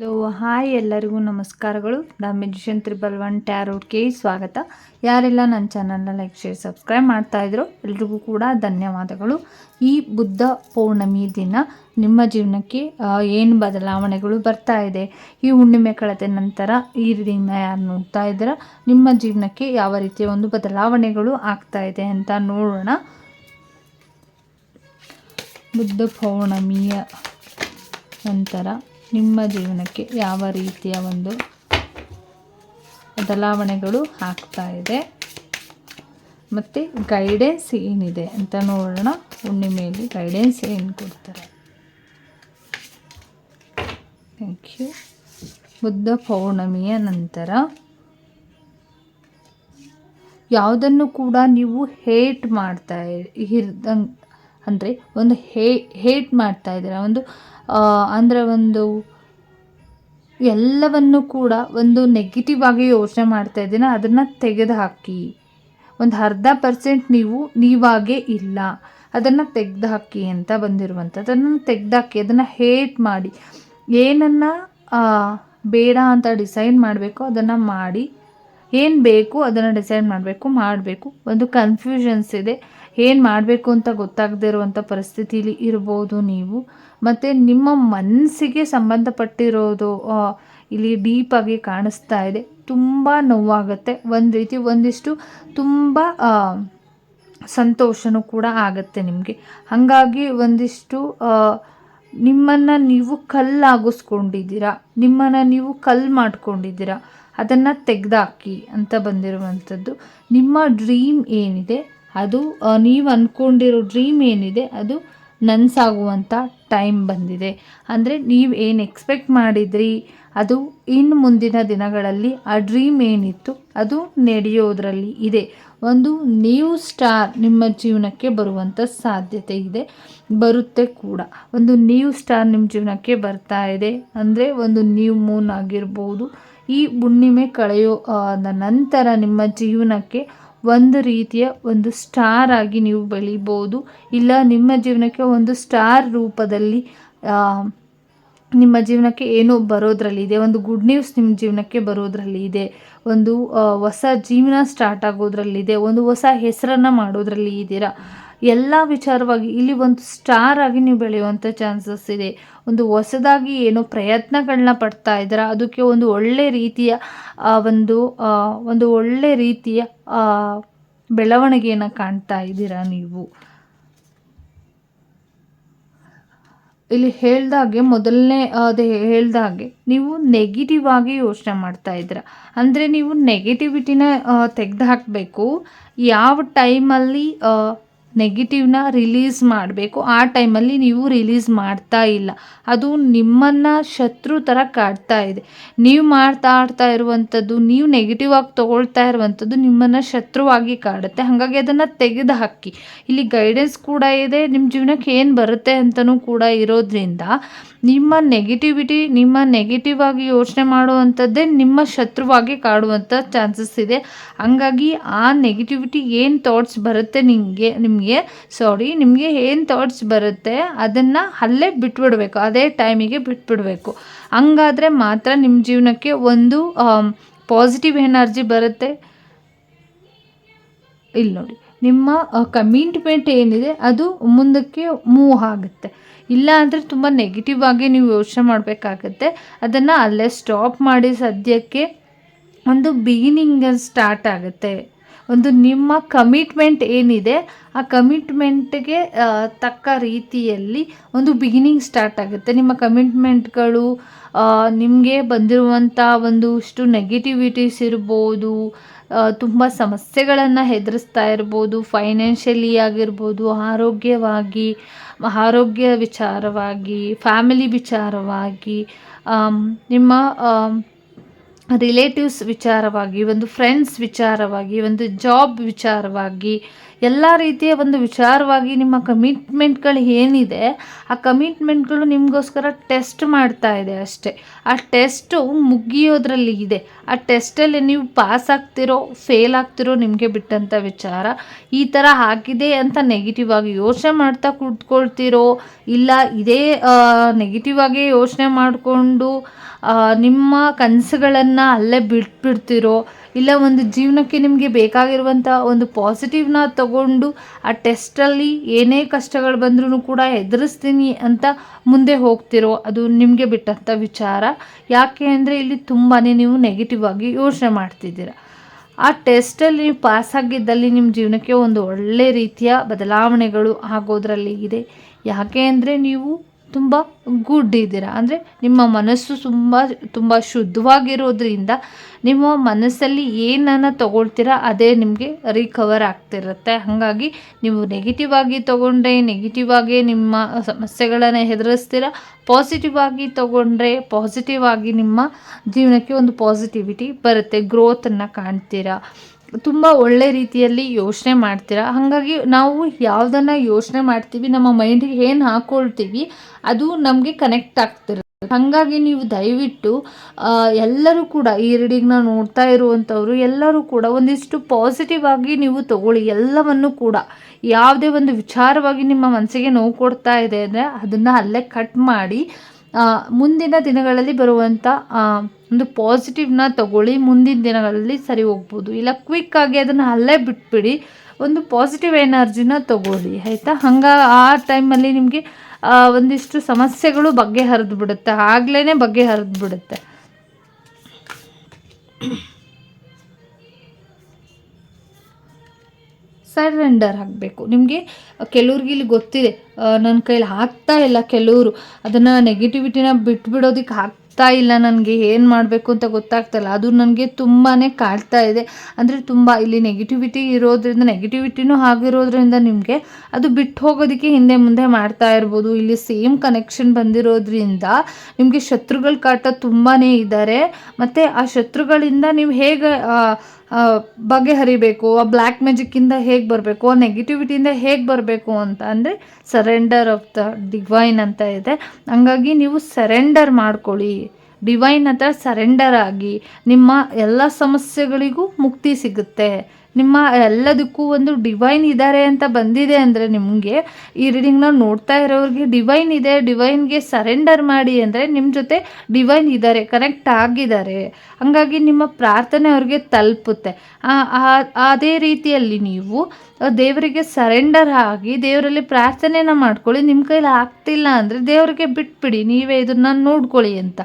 Hello, hi ಎಲ್ಲರಿಗೂ ನಮಸ್ಕಾರಗಳು. The magician triple one ಟ್ಯಾರೋಟ್ಗೆ ಸ್ವಾಗತ. ಯಾರೆಲ್ಲ ನನ್ನ ಚಾನಲ್ನ ಲೈಕ್, ಶೇರ್, ಸಬ್ಸ್ಕ್ರೈಬ್ ಮಾಡ್ತಾ ಇದ್ರು ಎಲ್ರಿಗೂ ಕೂಡ ಧನ್ಯವಾದಗಳು. ಈ ಬುದ್ಧ ಪೌರ್ಣಮಿ ದಿನ ನಿಮ್ಮ ಜೀವನಕ್ಕೆ ಏನು ಬದಲಾವಣೆಗಳು ಬರ್ತಾ ಇದೆ? ಈ ಹುಣ್ಣಿಮೆ ಕಳೆದ ನಂತರ ಈ ದಿನ ಯಾರು ನೋಡ್ತಾ ಇದ್ದೀರ? ನಿಮ್ಮ ಜೀವನಕ್ಕೆ ಯಾವ ರೀತಿಯ ಒಂದು ಬದಲಾವಣೆಗಳು ಆಗ್ತಾ ಇದೆ ಅಂತ ನೋಡೋಣ. ಬುದ್ಧ ಪೌರ್ಣಮಿಯ ನಂತರ ನಿಮ್ಮ ಜೀವನಕ್ಕೆ ಯಾವ ರೀತಿಯ ಒಂದು ಬದಲಾವಣೆಗಳು ಆಗ್ತಾ ಇದೆ? ಮತ್ತು ಗೈಡೆನ್ಸ್ ಏನಿದೆ ಅಂತ ನೋಡೋಣ. ಹುಣ್ಣಿಮೆಯಲ್ಲಿ ಗೈಡೆನ್ಸ್ ಏನು ಕೊಡ್ತಾರೆ? ಥ್ಯಾಂಕ್ ಯು ಬುದ್ಧ ಪೌರ್ಣಮಿಯ ನಂತರ ಯಾವುದನ್ನು ಕೂಡ ನೀವು ಹೇಟ್ ಮಾಡ್ತಾ ಇರ್ದಂಗೆ ಅಂದರೆ ಒಂದು ಹೇ, ಹೇಟ್ ಮಾಡ್ತಾ ಇದ್ದೀರಾ. ಒಂದು ಅಂದರೆ ಒಂದು ಎಲ್ಲವನ್ನು ಕೂಡ ಒಂದು ನೆಗೆಟಿವ್ ಆಗಿ ಯೋಚನೆ ಮಾಡ್ತಾ ಇದ್ದೀನ. ಅದನ್ನು ತೆಗೆದುಹಾಕಿ. ಒಂದು ಅರ್ಧ ಪರ್ಸೆಂಟ್ ನೀವು, ನೀವಾಗೇ ಇಲ್ಲ. ಅದನ್ನು ತೆಗೆದುಹಾಕಿ ಅಂತ ಬಂದಿರುವಂಥದ್ದು. ಅದನ್ನು ತೆಗೆದುಹಾಕಿ, ಅದನ್ನು ಹೇಟ್ ಮಾಡಿ. ಏನನ್ನು ಬೇಡ ಅಂತ ಡಿಸೈಡ್ ಮಾಡಬೇಕು ಅದನ್ನು ಮಾಡಿ. ಏನು ಬೇಕು ಅದನ್ನು ಡಿಸೈಡ್ ಮಾಡಬೇಕು ಮಾಡಬೇಕು. ಒಂದು ಕನ್ಫ್ಯೂಷನ್ಸ್ ಇದೆ. ಏನು ಮಾಡಬೇಕು ಅಂತ ಗೊತ್ತಾಗದೇ ಇರುವಂಥ ಪರಿಸ್ಥಿತಿಲಿ ಇರ್ಬೋದು ನೀವು. ಮತ್ತು ನಿಮ್ಮ ಮನಸ್ಸಿಗೆ ಸಂಬಂಧಪಟ್ಟಿರೋದು ಇಲ್ಲಿ ಡೀಪಾಗಿ ಕಾಣಿಸ್ತಾ ಇದೆ. ತುಂಬ ನೋವಾಗುತ್ತೆ. ಒಂದು ರೀತಿ ಒಂದಿಷ್ಟು ತುಂಬ ಸಂತೋಷನೂ ಕೂಡ ಆಗುತ್ತೆ ನಿಮಗೆ. ಹಾಗಾಗಿ ಒಂದಿಷ್ಟು ನಿಮ್ಮನ್ನು ನೀವು ಕಲ್ಲಾಗಿಸ್ಕೊಂಡಿದ್ದೀರಾ? ನಿಮ್ಮನ್ನು ನೀವು ಕಲ್ಲು ಮಾಡ್ಕೊಂಡಿದ್ದೀರಾ? ಅದನ್ನು ತೆಗೆದಾಕಿ ಅಂತ ಬಂದಿರುವಂಥದ್ದು. ನಿಮ್ಮ ಡ್ರೀಮ್ ಏನಿದೆ? ಅದು ನೀವು ಅಂದ್ಕೊಂಡಿರೋ ಡ್ರೀಮ್ ಏನಿದೆ, ಅದು ನನ್ಸಾಗುವಂಥ ಟೈಮ್ ಬಂದಿದೆ. ಅಂದರೆ ನೀವು ಏನು ಎಕ್ಸ್ಪೆಕ್ಟ್ ಮಾಡಿದ್ರಿ, ಅದು ಇನ್ನು ಮುಂದಿನ ದಿನಗಳಲ್ಲಿ ಆ ಡ್ರೀಮ್ ಏನಿತ್ತು, ಅದು ನಡೆಯೋದ್ರಲ್ಲಿ ಇದೆ. ಒಂದು ನ್ಯೂ ಸ್ಟಾರ್ ನಿಮ್ಮ ಜೀವನಕ್ಕೆ ಬರುವಂಥ ಸಾಧ್ಯತೆ ಇದೆ, ಬರುತ್ತೆ ಕೂಡ. ಒಂದು ನ್ಯೂ ಸ್ಟಾರ್ ನಿಮ್ಮ ಜೀವನಕ್ಕೆ ಬರ್ತಾ ಇದೆ, ಅಂದರೆ ಒಂದು ನ್ಯೂ ಮೂನ್ ಆಗಿರ್ಬೋದು. ಈ ಹುಣ್ಣಿಮೆ ಕಳೆಯೋ ನಂತರ ನಿಮ್ಮ ಜೀವನಕ್ಕೆ ಒಂದು ರೀತಿಯ ಒಂದು ಸ್ಟಾರ್ ಆಗಿ ನೀವು ಬೆಳಿಬೋದು. ಇಲ್ಲ, ನಿಮ್ಮ ಜೀವನಕ್ಕೆ ಒಂದು ಸ್ಟಾರ್ ರೂಪದಲ್ಲಿ ನಿಮ್ಮ ಜೀವನಕ್ಕೆ ಏನೋ ಬರೋದ್ರಲ್ಲಿ ಇದೆ. ಒಂದು ಗುಡ್ ನ್ಯೂಸ್ ನಿಮ್ಮ ಜೀವನಕ್ಕೆ ಬರೋದ್ರಲ್ಲಿ ಇದೆ. ಒಂದು ಹೊಸ ಜೀವನ ಸ್ಟಾರ್ಟ್ ಆಗೋದ್ರಲ್ಲಿದೆ ಒಂದು ಹೊಸ ಹೆಸರನ್ನು ಮಾಡೋದ್ರಲ್ಲಿ ಇದ್ದೀರಾ ಎಲ್ಲ ವಿಚಾರವಾಗಿ ಇಲ್ಲಿ ಒಂದು ಸ್ಟಾರ್ ಆಗಿ ನೀವು ಬೆಳೆಯುವಂಥ ಚಾನ್ಸಸ್ ಇದೆ. ಒಂದು ಹೊಸದಾಗಿ ಏನೋ ಪ್ರಯತ್ನಗಳನ್ನ ಪಡ್ತಾ ಇದ್ದೀರಾ? ಅದಕ್ಕೆ ಒಂದು ಒಳ್ಳೆ ರೀತಿಯ ಒಂದು ಒಂದು ಒಳ್ಳೆ ರೀತಿಯ ಬೆಳವಣಿಗೆಯನ್ನು ಕಾಣ್ತಾ ಇದ್ದೀರಾ ನೀವು? ಇಲ್ಲಿ ಹೇಳ್ದಾಗೆ ಮೊದಲನೇ ಅದೇ ಹೇಳ್ದಾಗೆ ನೀವು ನೆಗೆಟಿವ್ ಆಗಿ ಯೋಚನೆ ಮಾಡ್ತಾ ಇದ್ದೀರ. ಅಂದರೆ ನೀವು ನೆಗೆಟಿವಿಟಿನ ತೆಗೆದು ಹಾಕಬೇಕು. ಯಾವ ಟೈಮಲ್ಲಿ ನೆಗೆಟಿವ್ನ ರಿಲೀಸ್ ಮಾಡಬೇಕು. ಆ ಟೈಮಲ್ಲಿ ನೀವು ರಿಲೀಸ್ ಮಾಡ್ತಾ ಇಲ್ಲ. ಅದು ನಿಮ್ಮನ್ನು ಶತ್ರು ಥರ ಕಾಡ್ತಾ ಇದೆ. ನೀವು ಮಾಡ್ತಾ ಆಡ್ತಾ ಇರುವಂಥದ್ದು, ನೀವು ನೆಗೆಟಿವ್ ಆಗಿ ತೊಗೊಳ್ತಾ ಇರುವಂಥದ್ದು ನಿಮ್ಮನ್ನು ಶತ್ರುವಾಗಿ ಕಾಡುತ್ತೆ. ಹಾಗಾಗಿ ಅದನ್ನು ತೆಗೆದು ಇಲ್ಲಿ ಗೈಡೆನ್ಸ್ ಕೂಡ ಇದೆ. ನಿಮ್ಮ ಜೀವನಕ್ಕೆ ಏನು ಬರುತ್ತೆ ಅಂತಲೂ ಕೂಡ ಇರೋದ್ರಿಂದ ನಿಮ್ಮ ನೆಗೆಟಿವಿಟಿ, ನಿಮ್ಮ ನೆಗೆಟಿವ್ ಆಗಿ ಯೋಚನೆ ಮಾಡುವಂಥದ್ದೇ ನಿಮ್ಮ ಶತ್ರುವಾಗಿ ಕಾಡುವಂಥ ಚಾನ್ಸಸ್ ಇದೆ. ಹಂಗಾಗಿ ಆ ನೆಗೆಟಿವಿಟಿ ಏನು ಥಾಟ್ಸ್ ಬರುತ್ತೆ ನಿಮಗೆ ನಿಮಗೆ ಸಾರಿ ನಿಮಗೆ ಏನು ಥಾಟ್ಸ್ ಬರುತ್ತೆ ಅದನ್ನು ಅಲ್ಲೇ ಬಿಟ್ಬಿಡಬೇಕು, ಅದೇ ಟೈಮಿಗೆ ಬಿಟ್ಬಿಡಬೇಕು. ಹಂಗಾದರೆ ಮಾತ್ರ ನಿಮ್ಮ ಜೀವನಕ್ಕೆ ಒಂದು ಪಾಸಿಟಿವ್ ಎನರ್ಜಿ ಬರುತ್ತೆ. ಇಲ್ಲಿ ನೋಡಿ, ನಿಮ್ಮ ಕಮಿಟ್ಮೆಂಟ್ ಏನಿದೆ ಅದು ಮುಂದಕ್ಕೆ ಮೂವ್ ಆಗುತ್ತೆ. ಇಲ್ಲ ಅಂದರೆ ತುಂಬ ನೆಗೆಟಿವ್ ಆಗಿ ನೀವು ಯೋಚನೆ ಮಾಡಬೇಕಾಗತ್ತೆ. ಅದನ್ನು ಅಲ್ಲೇ ಸ್ಟಾಪ್ ಮಾಡಿ ಸದ್ಯಕ್ಕೆ ಒಂದು ಬಿಗಿನಿಂಗ್ ಸ್ಟಾರ್ಟ್ ಆಗುತ್ತೆ. ಒಂದು ನಿಮ್ಮ ಕಮಿಟ್ಮೆಂಟ್ ಏನಿದೆ, ಆ ಕಮಿಟ್ಮೆಂಟ್ಗೆ ತಕ್ಕ ರೀತಿಯಲ್ಲಿ ಒಂದು ಬಿಗಿನಿಂಗ್ ಸ್ಟಾರ್ಟ್ ಆಗುತ್ತೆ. ನಿಮ್ಮ ಕಮಿಟ್ಮೆಂಟ್ಗಳು ನಿಮಗೆ ಬಂದಿರುವಂಥ ಒಂದು ಇಷ್ಟು ನೆಗೆಟಿವಿಟೀಸ್ ಇರ್ಬೋದು ತುಂಬ ಸಮಸ್ಯೆಗಳನ್ನು ಹೆದರಿಸ್ತಾ ಇರ್ಬೋದು ಫೈನಾನ್ಷಿಯಲಿ ಆಗಿರ್ಬೋದು, ಆರೋಗ್ಯವಾಗಿ, ಆರೋಗ್ಯ ವಿಚಾರವಾಗಿ ಫ್ಯಾಮಿಲಿ ವಿಚಾರವಾಗಿ ನಿಮ್ಮ ರಿಲೇಟಿವ್ಸ್ ವಿಚಾರವಾಗಿ ಒಂದು ಫ್ರೆಂಡ್ಸ್ ವಿಚಾರವಾಗಿ ಒಂದು ಜಾಬ್ ವಿಚಾರವಾಗಿ ಎಲ್ಲ ರೀತಿಯ ಒಂದು ವಿಚಾರವಾಗಿ ನಿಮ್ಮ ಕಮಿಟ್ಮೆಂಟ್ಗಳು ಏನಿದೆ, ಆ ಕಮಿಟ್ಮೆಂಟ್ಗಳು ನಿಮಗೋಸ್ಕರ ಟೆಸ್ಟ್ ಮಾಡ್ತಾ ಇದೆ ಅಷ್ಟೇ. ಆ ಟೆಸ್ಟು ಮುಗಿಯೋದ್ರಲ್ಲಿ ಇದೆ. ಆ ಟೆಸ್ಟಲ್ಲಿ ನೀವು ಪಾಸ್ ಆಗ್ತಿರೋ ಫೇಲ್ ಆಗ್ತಿರೋ ನಿಮಗೆ ಬಿಟ್ಟಂಥ ವಿಚಾರ. ಈ ಥರ ಆಗಿದೆ ಅಂತ ನೆಗೆಟಿವ್ ಆಗಿ ಯೋಚನೆ ಮಾಡ್ತಾ ಕೂತ್ಕೊಳ್ತಿರೋ, ಇಲ್ಲ ಇದೇ ನೆಗೆಟಿವ್ ಆಗಿ ಯೋಚನೆ ಮಾಡಿಕೊಂಡು ನಿಮ್ಮ ಕನಸುಗಳನ್ನು ಅಲ್ಲೇ ಬಿಟ್ಬಿಡ್ತಿರೋ ಇಲ್ಲ, ಒಂದು ಜೀವನಕ್ಕೆ ನಿಮಗೆ ಬೇಕಾಗಿರುವಂಥ ಒಂದು ಪಾಸಿಟಿವ್ನ ತಗೊಂಡು ಆ ಟೆಸ್ಟಲ್ಲಿ ಏನೇ ಕಷ್ಟಗಳು ಬಂದ್ರೂ ಕೂಡ ಎದುರಿಸ್ತೀನಿ ಅಂತ ಮುಂದೆ ಹೋಗ್ತಿರೋ ಅದು ನಿಮಗೆ ಬಿಟ್ಟಂಥ ವಿಚಾರ. ಯಾಕೆ ಅಂದರೆ ಇಲ್ಲಿ ತುಂಬಾ ನೀವು ನೆಗೆಟಿವ್ ಆಗಿ ಯೋಚನೆ ಮಾಡ್ತಿದ್ದೀರ. ಆ ಟೆಸ್ಟಲ್ಲಿ ನೀವು ಪಾಸ್ ಆಗಿದ್ದಲ್ಲಿ ನಿಮ್ಮ ಜೀವನಕ್ಕೆ ಒಂದು ಒಳ್ಳೆ ರೀತಿಯ ಬದಲಾವಣೆಗಳು ಆಗೋದ್ರಲ್ಲಿ ಇದೆ. ಯಾಕೆ ಅಂದರೆ ನೀವು ತುಂಬ ಗುಡ್ ಇದ್ದೀರಾ? ಅಂದರೆ ನಿಮ್ಮ ಮನಸ್ಸು ತುಂಬ ತುಂಬ ಶುದ್ಧವಾಗಿರೋದ್ರಿಂದ ನಿಮ್ಮ ಮನಸ್ಸಲ್ಲಿ ಏನನ್ನು ತಗೊಳ್ತೀರಾ, ಅದೇ ನಿಮಗೆ ರಿಕವರ್ ಆಗ್ತಿರುತ್ತೆ. ಹಾಗಾಗಿ ನೀವು ನೆಗೆಟಿವ್ ಆಗಿ ತೊಗೊಂಡ್ರೆ ನೆಗೆಟಿವ್ ಆಗಿ ನಿಮ್ಮ ಸಮಸ್ಯೆಗಳನ್ನು ಎದುರಿಸ್ತೀರಾ ಪಾಸಿಟಿವ್ ಆಗಿ ತೊಗೊಂಡ್ರೆ ಪಾಸಿಟಿವ್ ಆಗಿ ನಿಮ್ಮ ಜೀವನಕ್ಕೆ ಒಂದು ಪಾಸಿಟಿವಿಟಿ ಬರುತ್ತೆ ಗ್ರೋತನ್ನು ಕಾಣ್ತೀರಾ. ತುಂಬ ಒಳ್ಳೆ ರೀತಿಯಲ್ಲಿ ಯೋಚನೆ ಮಾಡ್ತೀರಾ? ಹಾಗಾಗಿ ನಾವು ಯಾವುದನ್ನು ಯೋಚನೆ ಮಾಡ್ತೀವಿ, ನಮ್ಮ ಮೈಂಡಿಗೆ ಏನು ಹಾಕ್ಕೊಳ್ತೀವಿ ಅದು ನಮಗೆ ಕನೆಕ್ಟ್ ಆಗ್ತಿರುತ್ತೆ. ಹಾಗಾಗಿ ನೀವು ದಯವಿಟ್ಟು ಎಲ್ಲರೂ ಕೂಡ ಈ ರೀಡಿಂಗ್ನ ನೋಡ್ತಾ ಇರುವಂಥವ್ರು ಎಲ್ಲರೂ ಕೂಡ ಒಂದಿಷ್ಟು ಪಾಸಿಟಿವ್ ಆಗಿ ನೀವು ತಗೊಳ್ಳಿ. ಎಲ್ಲವನ್ನು ಕೂಡ ಯಾವುದೇ ಒಂದು ವಿಚಾರವಾಗಿ ನಿಮ್ಮ ಮನಸ್ಸಿಗೆ ನೋವು ಕೊಡ್ತಾ ಇದೆ ಅಂದರೆ ಅದನ್ನು ಅಲ್ಲೇ ಕಟ್ ಮಾಡಿ ಮುಂದಿನ ದಿನಗಳಲ್ಲಿ ಬರುವಂಥ ಒಂದು ಪಾಸಿಟಿವ್ನ ತಗೊಳ್ಳಿ, ಮುಂದಿನ ದಿನಗಳಲ್ಲಿ ಸರಿ ಹೋಗ್ಬೋದು. ಇಲ್ಲ ಕ್ವಿಕ್ಕಾಗಿ ಅದನ್ನು ಅಲ್ಲೇ ಬಿಟ್ಬಿಡಿ, ಒಂದು ಪಾಸಿಟಿವ್ ಎನರ್ಜಿನ ತಗೊಳ್ಳಿ, ಆಯಿತಾ? ಹಂಗೆ ಆ ಟೈಮಲ್ಲಿ ನಿಮಗೆ ಒಂದಿಷ್ಟು ಸಮಸ್ಯೆಗಳು ಬಗೆಹರಿದು ಬಿಡುತ್ತೆ. ಆಗ್ಲೇ ಬಗೆಹರಿದು ಬಿಡುತ್ತೆ. ಸರೆಂಡರ್ ಆಗಬೇಕು. ನಿಮಗೆ ಕೆಲವ್ರಿಗೆ ಇಲ್ಲಿ ಗೊತ್ತಿದೆ. ನನ್ನ ಕೈಲಿ ಆಗ್ತಾ ಇಲ್ಲ ಕೆಲವರು. ಅದನ್ನು ನೆಗೆಟಿವಿಟಿನ ಬಿಟ್ಬಿಡೋದಕ್ಕೆ ಆಗ್ತಾ ಇಲ್ಲ ನನಗೆ. ಏನು ಮಾಡಬೇಕು ಅಂತ ಗೊತ್ತಾಗ್ತಾಯಿಲ್ಲ ಅದು ನನಗೆ ತುಂಬಾ ಕಾಡ್ತಾ ಇದೆ. ಅಂದರೆ ತುಂಬ ಇಲ್ಲಿ ನೆಗೆಟಿವಿಟಿ ಇರೋದ್ರಿಂದ ನೆಗೆಟಿವಿಟಿನೂ ಆಗಿರೋದ್ರಿಂದ ನಿಮಗೆ ಅದು ಬಿಟ್ಟು ಹೋಗೋದಕ್ಕೆ ಹಿಂದೆ ಮುಂದೆ ಮಾಡ್ತಾ ಇರ್ಬೋದು. ಇಲ್ಲಿ ಸೇಮ್ ಕನೆಕ್ಷನ್ ಬಂದಿರೋದ್ರಿಂದ ನಿಮಗೆ ಶತ್ರುಗಳ ಕಾಟ ತುಂಬಾ ಇದ್ದಾರೆ ಮತ್ತು ಆ ಶತ್ರುಗಳಿಂದ ನೀವು ಹೇಗೆ ಬಗೆಹರಿಬೇಕು, ಆ ಬ್ಲ್ಯಾಕ್ ಮ್ಯಾಜಿಕ್ಕಿಂದ ಹೇಗೆ ಬರಬೇಕು, ಆ ನೆಗೆಟಿವಿಟಿಯಿಂದ ಹೇಗೆ ಬರಬೇಕು ಅಂತ ಅಂದರೆ ಸರೆಂಡರ್ ಆಫ್ ದ ಡಿವೈನ್ ಅಂತ ಇದೆ. ಹಂಗಾಗಿ ನೀವು ಸರೆಂಡರ್ ಮಾಡ್ಕೊಳ್ಳಿ. ಡಿವೈನ್ ಹತ್ರ ಸರೆಂಡರ್ ಆಗಿ ನಿಮ್ಮ ಎಲ್ಲ ಸಮಸ್ಯೆಗಳಿಗೂ ಮುಕ್ತಿ ಸಿಗುತ್ತೆ. ನಿಮ್ಮ ಎಲ್ಲದಕ್ಕೂ ಒಂದು ಡಿವೈನ್ ಇದ್ದಾರೆ ಅಂತ ಬಂದಿದೆ ಅಂದರೆ ನಿಮಗೆ ಈ ರೀಡಿಂಗ್ನ ನೋಡ್ತಾ ಇರೋರಿಗೆ ಡಿವೈನ್ ಇದೆ ಡಿವೈನ್ಗೆ ಸರೆಂಡರ್ ಮಾಡಿ ಅಂದರೆ ನಿಮ್ಮ ಜೊತೆ ಡಿವೈನ್ ಇದ್ದಾರೆ ಕನೆಕ್ಟ್ ಆಗಿದ್ದಾರೆ. ಹಾಗಾಗಿ ನಿಮ್ಮ ಪ್ರಾರ್ಥನೆ ಅವ್ರಿಗೆ ತಲುಪುತ್ತೆ. ಅದೇ ರೀತಿಯಲ್ಲಿ ನೀವು ದೇವರಿಗೆ ಸರೆಂಡರ್ ಆಗಿ ದೇವರಲ್ಲಿ ಪ್ರಾರ್ಥನೆನ ಮಾಡ್ಕೊಳ್ಳಿ ನಿಮ್ಮ ಕೈಲಿ ಆಗ್ತಿಲ್ಲ ಅಂದರೆ ದೇವರಿಗೆ ಬಿಟ್ಬಿಡಿ, ನೀವೇ ಇದನ್ನು ನೋಡ್ಕೊಳ್ಳಿ ಅಂತ.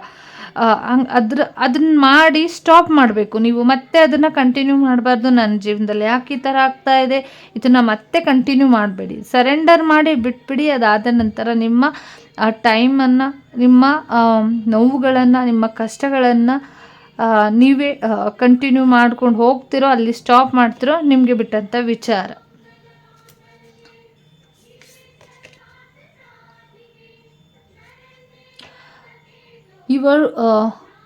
ಹಂಗೆ ಅದ್ರ ಅದನ್ನ ಮಾಡಿ ಸ್ಟಾಪ್ ಮಾಡಬೇಕು. ನೀವು ಮತ್ತೆ ಅದನ್ನು ಕಂಟಿನ್ಯೂ ಮಾಡಬಾರ್ದು ನನ್ನ ಜೀವನದಲ್ಲಿ. ಯಾಕೆ ಈ ಥರ ಆಗ್ತಾ ಇದೆ? ಇದನ್ನು ಮತ್ತೆ ಕಂಟಿನ್ಯೂ ಮಾಡಬೇಡಿ. ಸರೆಂಡರ್ ಮಾಡಿ ಬಿಟ್ಬಿಡಿ. ಅದಾದ ನಂತರ ನಿಮ್ಮ, ಆ ಟೈಮನ್ನು ನಿಮ್ಮ ನೋವುಗಳನ್ನು, ನಿಮ್ಮ ಕಷ್ಟಗಳನ್ನು ನೀವೇ ಕಂಟಿನ್ಯೂ ಮಾಡ್ಕೊಂಡು ಹೋಗ್ತಿರೋ, ಅಲ್ಲಿ ಸ್ಟಾಪ್ ಮಾಡ್ತಿರೋ ನಿಮಗೆ ಬಿಟ್ಟಂಥ ವಿಚಾರ. Your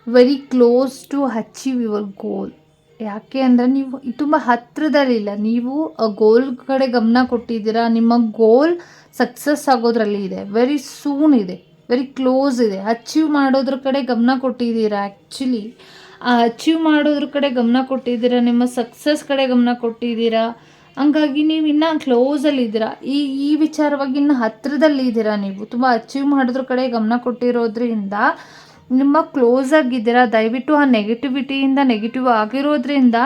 very close to achieve your goal ಯಾಕೆ ಅಂದರೆ ನೀವು ತುಂಬ ಹತ್ತಿರದಲ್ಲಿಲ್ಲ ನೀವು ಗೋಲ್ ಕಡೆ ಗಮನ ಕೊಟ್ಟಿದ್ದೀರಾ, ನಿಮ್ಮ ಗೋಲ್ ಸಕ್ಸಸ್ ಆಗೋದ್ರಲ್ಲಿ ಇದೆ. ವೆರಿ ಸೂನ್ ಇದೆ. ವೆರಿ ಕ್ಲೋಸ್ ಇದೆ. ಅಚೀವ್ ಮಾಡೋದ್ರ ಕಡೆ ಗಮನ ಕೊಟ್ಟಿದ್ದೀರಾ ಆ್ಯಕ್ಚುಲಿ ಆ ಅಚೀವ್ ಮಾಡೋದ್ರ ಕಡೆ ಗಮನ ಕೊಟ್ಟಿದ್ದೀರಾ, ನಿಮ್ಮ ಸಕ್ಸಸ್ ಕಡೆ ಗಮನ ಕೊಟ್ಟಿದ್ದೀರಾ? ಹಂಗಾಗಿ ನೀವು ಇನ್ನೂ ಕ್ಲೋಸಲ್ಲಿದ್ದೀರಾ ಈ ಈ ವಿಚಾರವಾಗಿ ಇನ್ನು ಹತ್ತಿರದಲ್ಲಿದ್ದೀರಾ ನೀವು? ತುಂಬ ಅಚೀವ್ ಮಾಡೋದ್ರ ಕಡೆ ಗಮನ ಕೊಟ್ಟಿರೋದ್ರಿಂದ ನಿಮ್ಮ ಕ್ಲೋಸ್ ಆಗಿದ್ದೀರಾ? ದಯವಿಟ್ಟು ಆ ನೆಗೆಟಿವಿಟಿಯಿಂದ ನೆಗೆಟಿವ್ ಆಗಿರೋದ್ರಿಂದ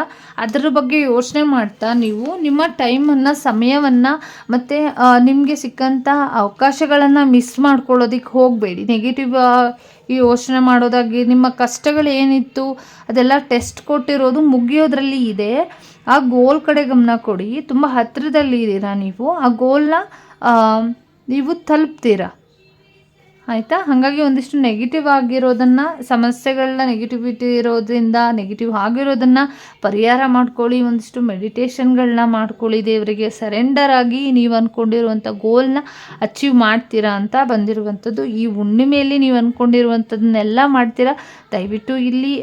ಅದರ ಬಗ್ಗೆ ಯೋಚನೆ ಮಾಡ್ತಾ ನೀವು. ನಿಮ್ಮ ಟೈಮನ್ನು ಸಮಯವನ್ನು ಮತ್ತು ನಿಮಗೆ ಸಿಕ್ಕಂಥ ಅವಕಾಶಗಳನ್ನು ಮಿಸ್ ಮಾಡ್ಕೊಳ್ಳೋದಕ್ಕೆ ಹೋಗಬೇಡಿ. ನೆಗೆಟಿವ್ ಈ ಯೋಚನೆ ಮಾಡೋದಾಗಿ ನಿಮ್ಮ ಕಷ್ಟಗಳು ಏನಿತ್ತು, ಅದೆಲ್ಲ ಟೆಸ್ಟ್ ಕೊಟ್ಟಿರೋದು ಮುಗಿಯೋದ್ರಲ್ಲಿ ಇದೆ. ಆ ಗೋಲ್ ಕಡೆ ಗಮನ ಕೊಡಿ. ತುಂಬ ಹತ್ತಿರದಲ್ಲಿ ಇದ್ದೀರಾ ನೀವು. ಆ ಗೋಲ್ನ ನೀವು ತಲುಪ್ತೀರಾ? ಆಯಿತಾ? ಹಾಗಾಗಿ ಒಂದಿಷ್ಟು ನೆಗೆಟಿವ್ ಆಗಿರೋದನ್ನು ಸಮಸ್ಯೆಗಳನ್ನ ನೆಗೆಟಿವಿಟಿ ಇರೋದ್ರಿಂದ ನೆಗೆಟಿವ್ ಆಗಿರೋದನ್ನು ಪರಿಹಾರ ಮಾಡ್ಕೊಳ್ಳಿ, ಒಂದಿಷ್ಟು ಮೆಡಿಟೇಷನ್ಗಳನ್ನ ಮಾಡ್ಕೊಳ್ಳಿ, ದೇವರಿಗೆ ಸರೆಂಡರ್ ಆಗಿ ನೀವು ಅಂದ್ಕೊಂಡಿರುವಂಥ ಗೋಲ್ನ ಅಚೀವ್ ಮಾಡ್ತೀರಾ ಅಂತ ಬಂದಿರುವಂಥದ್ದು. ಈ ಹುಣ್ಣಿಮೆಯಲ್ಲಿ ನೀವು ಅಂದ್ಕೊಂಡಿರುವಂಥದ್ದನ್ನೆಲ್ಲ ಮಾಡ್ತೀರಾ? ದಯವಿಟ್ಟು ಇಲ್ಲಿ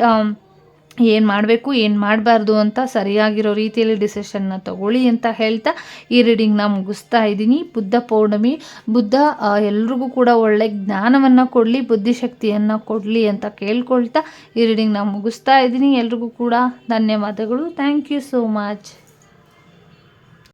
ಏನು ಮಾಡಬೇಕು, ಏನು ಮಾಡಬಾರ್ದು ಅಂತ ಸರಿಯಾಗಿರೋ ರೀತಿಯಲ್ಲಿ ಡಿಸಿಷನ್ನ ತಗೊಳ್ಳಿ ಅಂತ ಹೇಳ್ತಾ ಈ ರೀಡಿಂಗ್ನ ಮುಗಿಸ್ತಾ ಇದ್ದೀನಿ. ಬುದ್ಧ ಪೌರ್ಣಮಿ, ಬುದ್ಧ ಎಲ್ರಿಗೂ ಕೂಡ ಒಳ್ಳೆ ಜ್ಞಾನವನ್ನು ಕೊಡಲಿ, ಬುದ್ಧಿಶಕ್ತಿಯನ್ನು ಕೊಡಲಿ ಅಂತ ಕೇಳ್ಕೊಳ್ತಾ ಈ ರೀಡಿಂಗ್ನ ಮುಗಿಸ್ತಾ ಇದ್ದೀನಿ. ಎಲ್ರಿಗೂ ಕೂಡ ಧನ್ಯವಾದಗಳು. Thank you so much